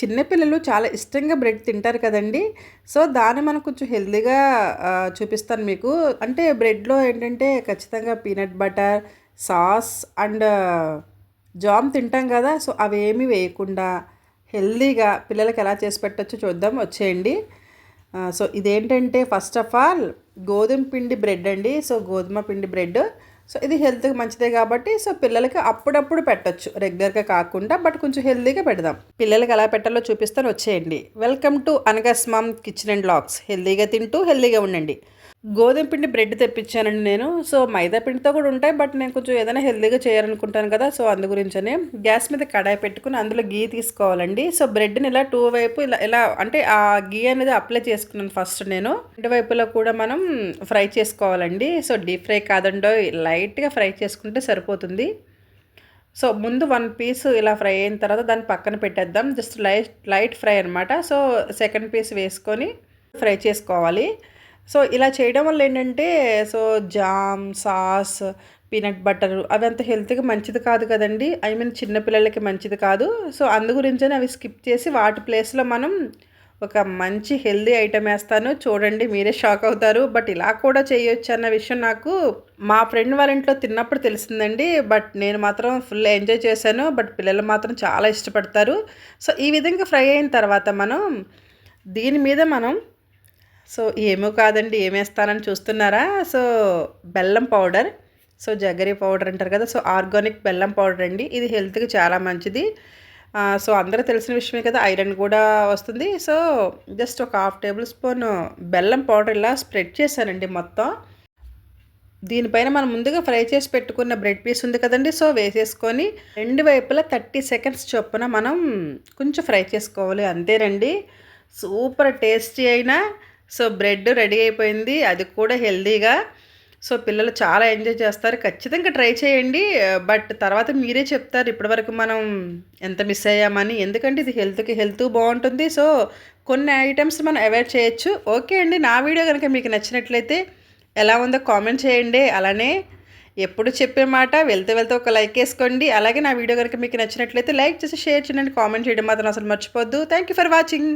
చిన్నపిల్లలు చాలా ఇష్టంగా బ్రెడ్ తింటారు కదండి. సో దాన్ని మనం కొంచెం హెల్తీగా చూపిస్తాను మీకు. అంటే బ్రెడ్లో ఏంటంటే ఖచ్చితంగా peanut butter sauce and jam తింటాం కదా. సో అవేమి వేయకుండా హెల్తీగా పిల్లలకి ఎలా చేసి పెట్టచ్చో చూద్దాం. వచ్చేయండి. సో ఇదేంటంటే ఫస్ట్ ఆఫ్ ఆల్ గోధుమ పిండి బ్రెడ్ అండి. సో గోధుమ పిండి బ్రెడ్. సో ఇది హెల్త్కి మంచిదే కాబట్టి సో పిల్లలకి అప్పుడప్పుడు పెట్టచ్చు. రెగ్యులర్గా కాకుండా బట్ కొంచెం హెల్తీగా పెడదాం. పిల్లలకి ఎలా పెట్టాలో చూపిస్తాను వచ్చేయండి. వెల్కమ్ టు అనగస్మామ్ కిచెన్ అండ్ లాక్స్. హెల్తీగా తింటూ హెల్తీగా ఉండండి. గోధుమ పిండి బ్రెడ్ తెప్పించానండి నేను. సో మైదా పిండితో కూడా ఉంటాయి బట్ నేను కొంచెం ఏదైనా హెల్దీగా చేయాలనుకుంటాను కదా సో అందు గురించనే. గ్యాస్ మీద కడాయి పెట్టుకుని అందులో గీ తీసుకోవాలండి. సో బ్రెడ్ని ఇలా టూ వైపు ఇలా ఇలా అంటే ఆ గీ అనేది అప్లై చేసుకున్నాను ఫస్ట్ నేను. రెండు వైపులో కూడా మనం ఫ్రై చేసుకోవాలండి. సో డీప్ ఫ్రై కాదండో లైట్గా ఫ్రై చేసుకుంటే సరిపోతుంది. సో ముందు వన్ పీస్ ఇలా ఫ్రై అయిన తర్వాత దాన్ని పక్కన పెట్టేద్దాం. జస్ట్ లైట్ లైట్ ఫ్రై అనమాట సో సెకండ్ పీస్ వేసుకొని ఫ్రై చేసుకోవాలి. సో ఇలా చేయడం వల్ల ఏంటంటే so jam sauce peanut butter అవి అంత హెల్త్కి మంచిది కాదు కదండి. ఐ మీన్ చిన్నపిల్లలకి మంచిది కాదు. సో అందు గురించని అవి స్కిప్ చేసి వాటి ప్లేస్లో మనం ఒక మంచి హెల్దీ ఐటమ్ వేస్తాను. చూడండి మీరే షాక్ అవుతారు. బట్ ఇలా కూడా చేయొచ్చు అన్న విషయం నాకు మా ఫ్రెండ్ వాళ్ళ ఇంట్లో తిన్నప్పుడు తెలిసిందండి. బట్ నేను మాత్రం ఫుల్ ఎంజాయ్ చేశాను. బట్ పిల్లలు మాత్రం చాలా ఇష్టపడతారు. సో ఈ విధంగా ఫ్రై అయిన తర్వాత మనం దీని మీద మనం సో ఏమో కాదండి ఏమేస్తానని చూస్తున్నారా? సో బెల్లం పౌడర్. సో జగరీ పౌడర్ అంటారు కదా సో ఆర్గానిక్ బెల్లం పౌడర్ అండి. ఇది హెల్త్కి చాలా మంచిది. సో అందరూ తెలిసిన విషయమే కదా ఐరన్ కూడా వస్తుంది. సో జస్ట్ ఒక హాఫ్ టేబుల్ స్పూన్ బెల్లం పౌడర్ ఇలా స్ప్రెడ్ చేశానండి మొత్తం. దీనిపైన మనం ముందుగా ఫ్రై చేసి పెట్టుకున్న బ్రెడ్ పీస్ ఉంది కదండి సో వేసేసుకొని రెండు వైపులా థర్టీ సెకండ్స్ చొప్పున మనం కొంచెం ఫ్రై చేసుకోవాలి అంతేనండి. సూపర్ టేస్టీ అయినా సో బ్రెడ్ రెడీ అయిపోయింది. అది కూడా హెల్తీగా సో పిల్లలు చాలా ఎంజాయ్ చేస్తారు. ఖచ్చితంగా ట్రై చేయండి. బట్ తర్వాత మీరే చెప్తారు ఇప్పటివరకు మనం ఎంత మిస్ అయ్యామని. ఎందుకంటే ఇది హెల్త్కి హెల్త్ బాగుంటుంది. సో కొన్ని ఐటమ్స్ మనం అవాయిడ్ చేయొచ్చు. ఓకే అండి. నా వీడియో కనుక మీకు నచ్చినట్లయితే ఎలా ఉందో కామెంట్ చేయండి. అలానే ఎప్పుడు చెప్పే మాట వెళ్తే వెళ్తే ఒక లైక్ వేసుకోండి. అలాగే నా వీడియో కనుక మీకు నచ్చినట్లయితే లైక్ చేసి షేర్ చేయండి. కామెంట్ చేయడం మాత్రం అసలు మర్చిపోద్దు. Thank you for watching